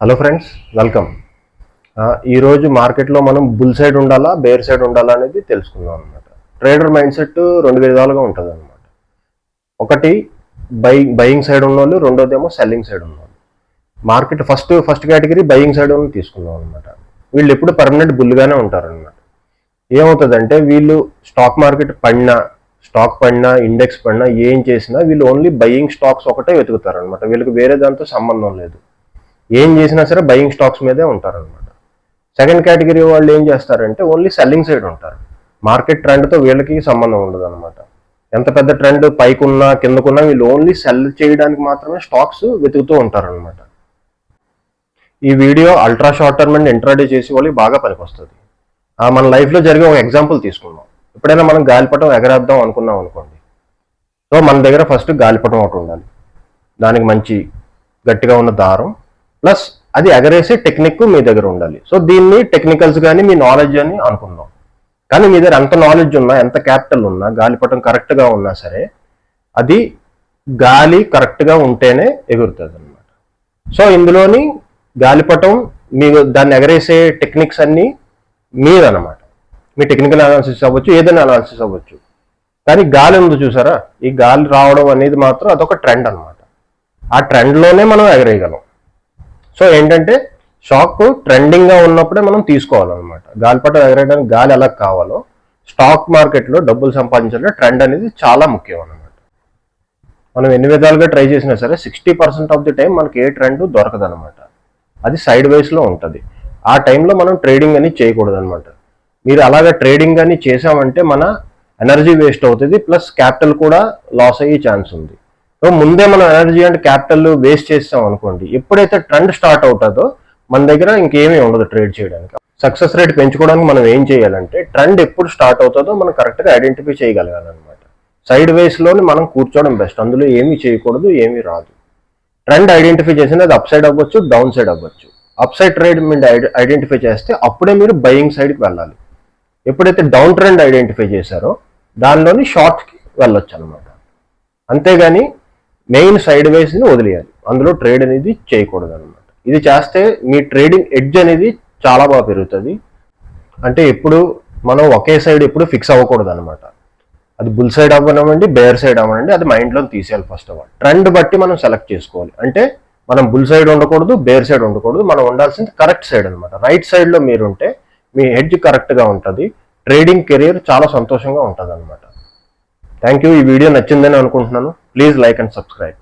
Hello friends welcome. ఈరోజు మార్కెట్లో మనం బుల్ సైడ్ ఉండాలా బేర్ సైడ్ ఉండాలా అనేది తెలుసుకుందాం అనమాట ట్రేడర్ మైండ్ సెట్ రెండు విధాలుగా ఉంటుంది అనమాట ఒకటి బై బయింగ్ సైడ్ ఉన్నోళ్ళు రెండోది ఏమో సెల్లింగ్ సైడ్ ఉన్నోళ్ళు. Market first first category buying side ఉన్న తీసుకుందాం అనమాట వీళ్ళు ఎప్పుడు పర్మనెంట్ బుల్గానే ఉంటారనమాట ఏమవుతుందంటే వీళ్ళు స్టాక్ మార్కెట్ పడినా స్టాక్ పడినా ఇండెక్స్ పడినా ఏం చేసినా వీళ్ళు ఓన్లీ బయింగ్ స్టాక్స్ ఒకటే వెతుకుతారు అనమాట వీళ్ళకి వేరే దాంతో సంబంధం లేదు. ఏం చేసినా సరే బయింగ్ స్టాక్స్ మీదే ఉంటారనమాట సెకండ్ కేటగిరీ వాళ్ళు ఏం చేస్తారంటే ఓన్లీ సెల్లింగ్ సైడ్ ఉంటారు. మార్కెట్ ట్రెండ్తో వీళ్ళకి సంబంధం ఉండదు అనమాట ఎంత పెద్ద ట్రెండ్ పైకున్నా కిందకున్నా వీళ్ళు ఓన్లీ సెల్ చేయడానికి మాత్రమే స్టాక్స్ వెతుకుతూ ఉంటారనమాట ఈ video ultra short term and intraday చేసి వాళ్ళకి బాగా పనికొస్తుంది. మన లైఫ్లో జరిగే ఒక ఎగ్జాంపుల్ తీసుకుందాం. ఎప్పుడైనా మనం గాలిపటం ఎగరేద్దాం అనుకున్నాం అనుకోండి. సో మన దగ్గర ఫస్ట్ గాలిపటం ఒకటి ఉండాలి. దానికి మంచి గట్టిగా ఉన్న దారం ప్లస్ అది ఎగరేసే టెక్నిక్ మీ దగ్గర ఉండాలి. సో దీన్ని టెక్నికల్స్ కానీ మీ నాలెడ్జ్ అని అనుకుందాం. కానీ మీ దగ్గర ఎంత నాలెడ్జ్ ఉన్నా ఎంత క్యాపిటల్ ఉన్నా గాలిపటం కరెక్ట్గా ఉన్నా సరే అది గాలి కరెక్ట్గా ఉంటేనే ఎగురుతుంది అనమాట సో ఇందులోని గాలిపటం మీరు దాన్ని ఎగరేసే టెక్నిక్స్ అన్నీ మీదనమాట మీ టెక్నికల్ అనాలిసిస్ అవ్వచ్చు ఏదైనా అనాలిసిస్ అవ్వచ్చు. కానీ గాలి ఉంది చూసారా? ఈ గాలి రావడం అనేది మాత్రం అదొక ట్రెండ్ అనమాట ఆ ట్రెండ్లోనే మనం ఎగరేయగలం. సో ఏంటంటే స్టాక్ ట్రెండింగ్గా ఉన్నప్పుడే మనం తీసుకోవాలన్నమాట. గాలిపటం ఎగరడానికి గాలి ఎలా కావాలో స్టాక్ మార్కెట్లో డబ్బులు సంపాదించాలంటే ట్రెండ్ అనేది చాలా ముఖ్యం అన్నమాట. మనం ఎన్ని విధాలుగా ట్రై చేసినా సరే sixty percent of the time మనకి ఏ ట్రెండ్ దొరకదనమాట అది సైడ్ వైస్లో ఉంటుంది. ఆ టైంలో మనం ట్రేడింగ్ అని చేయకూడదు అనమాట మీరు అలాగే ట్రేడింగ్ అని చేసామంటే మన ఎనర్జీ వేస్ట్ అవుతుంది ప్లస్ క్యాపిటల్ కూడా లాస్ అయ్యే ఛాన్స్ ఉంది. ముందే మనం ఎనర్జీ అండ్ క్యాపిటల్ వేస్ట్ చేస్తాం అనుకోండి. ఎప్పుడైతే ట్రెండ్ స్టార్ట్ అవుతుందో మన దగ్గర ఇంకేమీ ఉండదు ట్రేడ్ చేయడానికి. సక్సెస్ రేట్ పెంచుకోవడానికి మనం ఏం చేయాలంటే ట్రెండ్ ఎప్పుడు స్టార్ట్ అవుతుందో మనం కరెక్ట్గా ఐడెంటిఫై చేయగలగాలన్నమాట. సైడ్ వేస్లోనే మనం కూర్చోవడం బెస్ట్ అందులో ఏమీ చేయకూడదు ఏమీ రాదు. ట్రెండ్ ఐడెంటిఫై చేసిన అది అప్ సైడ్ అవ్వచ్చు డౌన్ సైడ్ అవ్వచ్చు. అప్ సైడ్ ట్రేడ్ మీరు ఐడెంటిఫై చేస్తే అప్పుడే మీరు బయింగ్ సైడ్కి వెళ్ళాలి. ఎప్పుడైతే డౌన్ ట్రెండ్ ఐడెంటిఫై చేశారో దానిలోని షార్ట్కి వెళ్ళొచ్చు అనమాట అంతేగాని మెయిన్ సైడ్ వేస్ని వదిలేయాలి. అందులో ట్రేడ్ అనేది చేయకూడదు అనమాట ఇది చేస్తే మీ ట్రేడింగ్ ఎడ్జ్ అనేది చాలా బాగా పెరుగుతుంది. అంటే ఎప్పుడు మనం ఒకే సైడ్ ఎప్పుడు ఫిక్స్ అవ్వకూడదు అనమాట అది బుల్ సైడ్ అవ్వనివ్వండి బేర్ సైడ్ అవ్వనండి అది మైండ్లో తీసేయాలి ఫస్ట్ ఆఫ్ ఆల్. ట్రెండ్ బట్టి మనం సెలెక్ట్ చేసుకోవాలి. అంటే మనం బుల్ సైడ్ ఉండకూడదు బేర్ సైడ్ ఉండకూడదు మనం ఉండాల్సింది కరెక్ట్ సైడ్ అనమాట రైట్ సైడ్లో మీరు ఉంటే మీ హెడ్జ్ కరెక్ట్గా ఉంటుంది. ట్రేడింగ్ కెరీర్ చాలా సంతోషంగా ఉంటుంది అనమాట థ్యాంక్ యూ ఈ వీడియో నచ్చిందని అనుకుంటున్నాను. Please like and subscribe